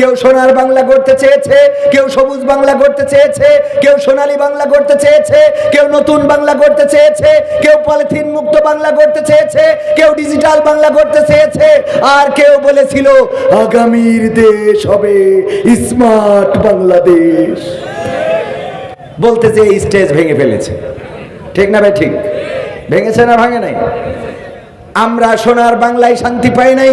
কেউ সোনার বাংলা করতে চেয়েছে, কেউ সবুজ বাংলা করতে চেয়েছে, কেউ সোনালী বাংলা করতে চেয়েছে, কেউ নতুন বাংলা করতে চেয়েছে, কেউ পলিথিন মুক্ত বাংলা করতে চেয়েছে, কেউ ডিজিটাল বাংলা করতে চেয়েছে, আর কেউ বলেছিল, আগামীর দেশ হবে স্মার্ট বাংলাদেশ। বলতে যে স্টেজ ভেঙে ফেলেছে। ঠিক না ভাই, ঠিক? ভেঙেছে না, ভাঙে নাই? আমরা সোনার বাংলায় শান্তি পাই নাই।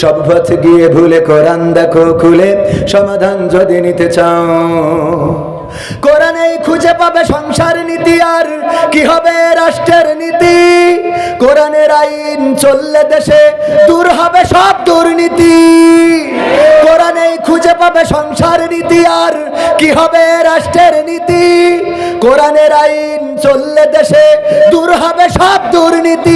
সব পথ গিয়ে ভুলে কোরআন দেখো খুলে, সমাধান যদি নিতে চাও। কোরআনেই খুঁজে পাবে সংসার নীতি আর কি হবে রাষ্ট্রের নীতি। কোরআনের আইন চললে দেশে দূর হবে সব দুর্নীতি। কোরআনেই খুঁজে পাবে সংসার নীতি আর কি হবে রাষ্ট্রের নীতি। কোরআনের আইন চললে দেশে দূর হবে সব দুর্নীতি।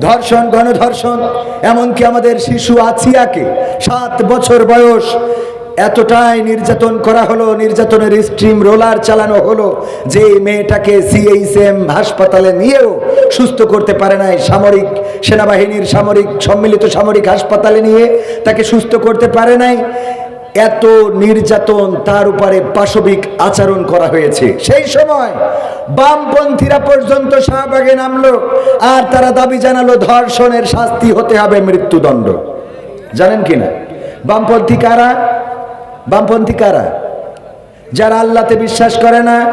ধর্ষণ, গণধর্ষণ, এমনকি আমাদের শিশু আছিয়াকে সাত বছর বয়স, এতটাই নির্যাতন করা হলো, নির্যাতনের স্ট্রিম রোলার চালানো হলো, যে মেয়েটাকে সিএইচএম হাসপাতালে নিয়েও সুস্থ করতে পারে নাই সামরিক সেনাবাহিনীর সামরিক সম্মিলিত সামরিক হাসপাতালে নিয়ে তাকে সুস্থ করতে পারে নাই। এত নির্যাতন তার উপরে পাশবিক আচরণ করা হয়েছে। সেই সময় বামপন্থীরা পর্যন্ত শাহবাগে নামলো আর তারা দাবি জানালো, ধর্ষণের শাস্তি হতে হবে মৃত্যুদণ্ড। জানেন কিনা? বামপন্থী কারা? বামপন্থী কারা? যারা আল্লাহতে বিশ্বাস করে না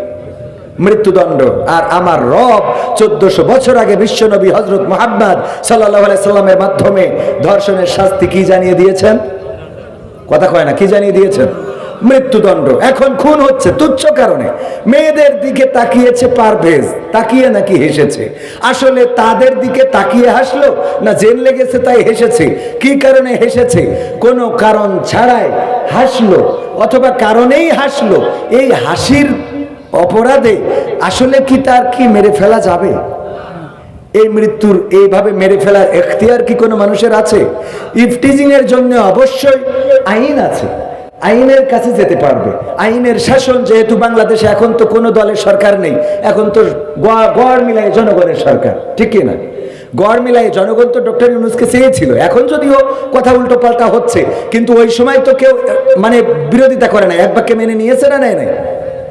মৃত্যুদণ্ড। আর আমার রব চোদ্দশো বছর আগে বিশ্বনবী হজরত মোহাম্মদ সাল্লাহ সাল্লামের মাধ্যমে ধর্ষণের শাস্তি কি জানিয়ে দিয়েছেন? কথা কয় না, কি জানিয়ে দিয়েছেন? মৃত্যুদণ্ড। এখন খুন হচ্ছে তুচ্ছ কারণে। মেয়েদের দিকে তাকিয়েছে পারভেজ, তাকিয়ে নাকি হেসেছে। আসলে তাদের দিকে তাকিয়ে হাসলো না জেল লেগেছে তাই হেসেছে? কি কারণে হেসেছে? কোনো কারণ ছাড়াই হাসলো, অথবা কারণেই হাসলো। এই হাসির অপরাধে আসলে কি তার কি মেরে ফেলা যাবে? এই মৃত্যুর এইভাবে মেরে ফেলার এখতিয়ার কি কোনো মানুষের আছে? ইফটিজিং এর জন্য অবশ্যই আইন আছে। আইনের কাছে যেতে পারবে। আইনের শাসন যেহেতু বাংলাদেশে, এখন তো কোনো দলের সরকার নেই। এখন তো গড় মিলাই জনগণের সরকার, ঠিক না? গড় মিলাই জনগণ তো ডক্টর ইউনুসকে চেয়েছিল। এখন যদিও কথা উল্টো পাল্টা হচ্ছে, কিন্তু ওই সময় তো কেউ মানে বিরোধিতা করে না এক বাক্যে মেনে নিয়েছে না নেয় নাই?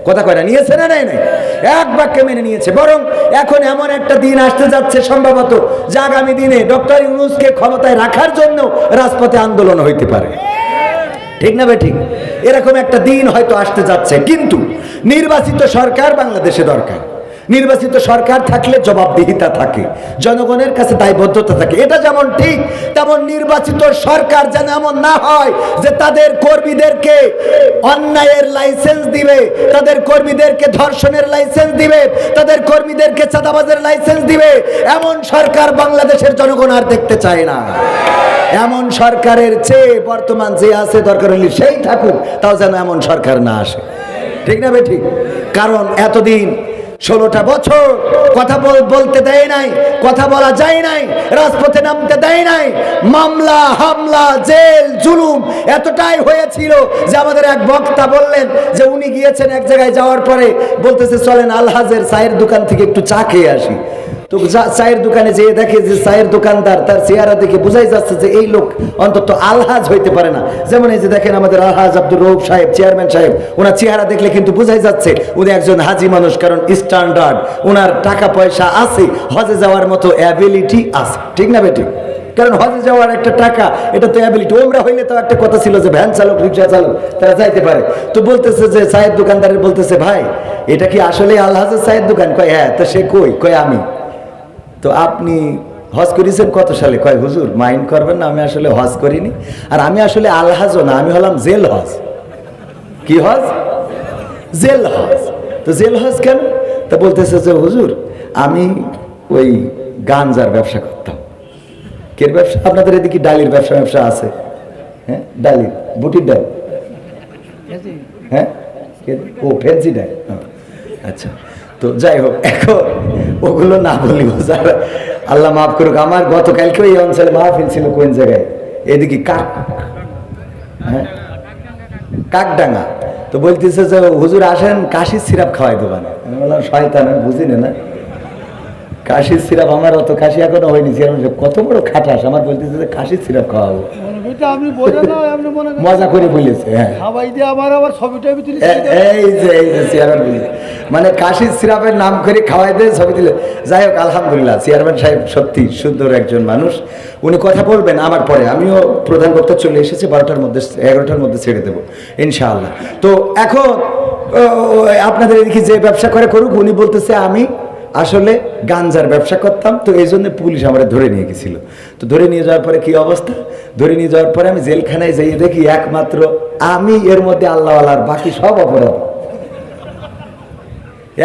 কথা কয়না নিয়েছে না নেয় নাই? এক বাক্যে মেনে নিয়েছে। বরং এখন এমন একটা দিন আসতে যাচ্ছে সম্ভবত, যে আগামী দিনে ডক্টর ইউনুসকে ক্ষমতায় রাখার জন্য রাজপথে আন্দোলন হইতে পারে। ঠিক না ভাই ঠিক? এরকম একটা দিন হয়তো আসতে যাচ্ছে, কিন্তু নির্বাচিত সরকার বাংলাদেশে দরকার। নির্বাচিত সরকার থাকলে জবাবদিহিতা থাকে, জনগণের কাছে দায়বদ্ধতা থাকে। এটা যেমন ঠিক, তেমন নির্বাচিত সরকার যেন এমন না হয় যে তাদের কর্মীদেরকে অন্যায়ের লাইসেন্স দিবে, তাদের কর্মীদেরকে ধর্ষণের লাইসেন্স দিবে, তাদের কর্মীদেরকে চাঁদাবাজের লাইসেন্স দিবে। এমন সরকার বাংলাদেশের জনগণ আর দেখতে চায় না। এমন সরকারের চেয়ে বর্তমান যে আছে দরকার হলে সেই থাকুক, তাও যেন এমন সরকার না আসে। ঠিক না বে ঠিক? কারণ এতদিন ষোলোটা বছর কথা বল- বলতে দেয় নাই, কথা বলা যায় নাই, রাজপথে নামতে দেয় নাই। মামলা, হামলা, জেল, জুলুম এতটাই হয়েছিল যে আমাদের এক বক্তা বললেন যে উনি গিয়েছেন এক জায়গায় যাওয়ার পরে বলতেছে, চলেন আলহাজের চায়ের দোকান থেকে একটু চা খেয়ে আসি। তো চায়ের দোকানে যেয়ে দেখে যে চায়ের দোকানদার তার চেহারা দেখে বোঝাই যাচ্ছে যে এই লোক অন্তত আলহাজ হইতে পারে না। যেমন এই যে দেখেন আমাদের আলহাজ আব্দুর রৌফ সাহেব, চেয়ারম্যান সাহেব, ওনার চেহারা দেখলে কিন্তু বোঝাই যাচ্ছে উনি একজন হাজি মানুষ, কারণ স্ট্যান্ডার্ড ওনার টাকা পয়সা আছে, হজে যাওয়ার মতো অ্যাবিলিটি আছে। ঠিক না বেটি? কারণ হজে যাওয়ার একটা টাকা, এটা তো অ্যাবিলিটি ওমরা হইলে তো একটা কথা ছিল যে ভ্যান চালক, রিক্সা চালক, তারা যাইতে পারে। তো বলতেছে যে চায়ের দোকানদারের বলতেছে, ভাই, এটা কি আসলে আলহাজের চায়ের দোকান? কয় হ্যাঁ তো সে কই? কয়, আমি। তো আপনি হজ করেছেন কত সালে? কয় হুজুর মাইন্ড করবেন না আমি আসলে হজ করিনি। আর আমি আসলে আলহাজও না আমি হলাম জেল হজ। কি হজ? জেল হজ। তো জেল হজ কেন? তা বলতেছে যে হুজুর আমি ওই গাঞ্জার ব্যবসা করতাম। কের ব্যবসা? আপনাদের এদিকে ডালির ব্যবসা ব্যবসা আছে। হ্যাঁ ডালির বুটির ডাল। হ্যাঁ ও ফেন্সি ডাল। আচ্ছা। তো যাই হোক, এখন ওগুলো না বলি বোঝা আল্লাহ মাফ করুক, আমার গতকালকে এই অঞ্চলে মাহফিল ছিল কোন জায়গায়? এদিকে কাক হ্যাঁ? কাকডাঙ্গা। তো বলতেছে যে, হুজুর আসেন, কাশির সিরাপ খাওয়াই দোকানে আমি বললাম, শয়তান, আমি বুঝি না না। কাশির সিরাপ আমার অত কাশি এখনও হয়নি সিরাপ কত বড় খাটাস আমার বলতেছে যে কাশির সিরাপ খাওয়াবো। মনে মজা করে বলেছে হ্যাঁ। এই যে। এই যে চেয়ারম্যান মানে কাশির সিরাপের নাম করে খাওয়াই দিয়ে ছবি দিলে যাই হোক আলহামদুলিল্লাহ চেয়ারম্যান সাহেব সত্যি সুন্দর একজন মানুষ। উনি কথা বলবেন আমার পরে আমিও প্রধান বক্তা চলে এসেছি বারোটার মধ্যে এগারোটার মধ্যে ছেড়ে দেবো ইনশাআল্লাহ। তো এখন আপনাদের এদিকে যে ব্যবসা করে করুক উনি বলতেছে আমি আসলে গাঞ্জার ব্যবসা করতাম, তো এই জন্য পুলিশ আমার ধরে নিয়ে গেছিল। তো ধরে নিয়ে যাওয়ার পরে কি অবস্থা? ধরে নিয়ে যাওয়ার পরে আমি জেলখানায় যাই দেখি একমাত্র আমি, এর মধ্যে আল্লাহ আল্লাহর বাকি সব অপরাধ।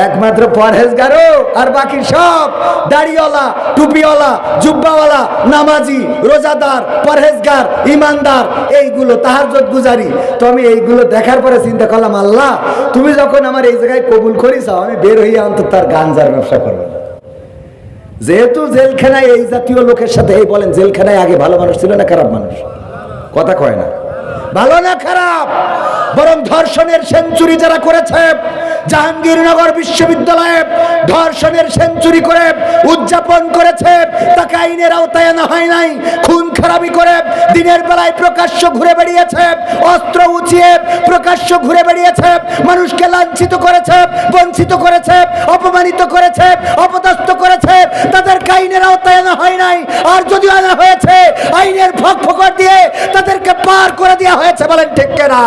একমাত্র পরহেজগারও, আর বাকি সব দাড়িওয়ালা, টুপিওয়ালা, জুব্বাওয়ালা, নামাজি, রোজাদার, পরহেজগার, ইমানদার, এইগুলো তাহাজ্জুদ গুজারি। তো আমি এইগুলো দেখার পরে চিন্তা করলাম, আল্লাহ, তুমি যখন আমার এই জায়গায় কবুল করিস আমি বের হইয়া অন্তত তার গাঞ্জার ব্যবসা করব না। যেহেতু জেলখানায় এই জাতীয় লোকের সাথে এই বলেন, জেলখানায় আগে ভালো মানুষ ছিল না খারাপ মানুষ? কথা কয় না। ভালো না খারাপ, বরং ধর্ষণের সেঞ্চুরি যারা করেছে জাহাঙ্গীরনগর বিশ্ববিদ্যালয়ে ধর্ষণের সেঞ্চুরি করে, উদযাপন করেছে। তাকে আইনের আওতায় আনা হয় নাই। খুন খারাপি করে দিনের বেলায় প্রকাশ্য ঘুরে বেরিয়েছে অস্ত্র উঁচিয়ে প্রকাশ্য ঘুরে বেরিয়েছে মানুষকে লাঞ্ছিত করেছে, বঞ্চিত করেছে, অপমানিত করেছে, অপদস্থ করেছে। তাদেরকে আইনের আওতায় আনা হয় নাই। আর যদি আনা হয়েছে, আইনের ফক ফকর দিয়ে তাদেরকে পার করে দেওয়া হয়েছে বলেন ঠিক না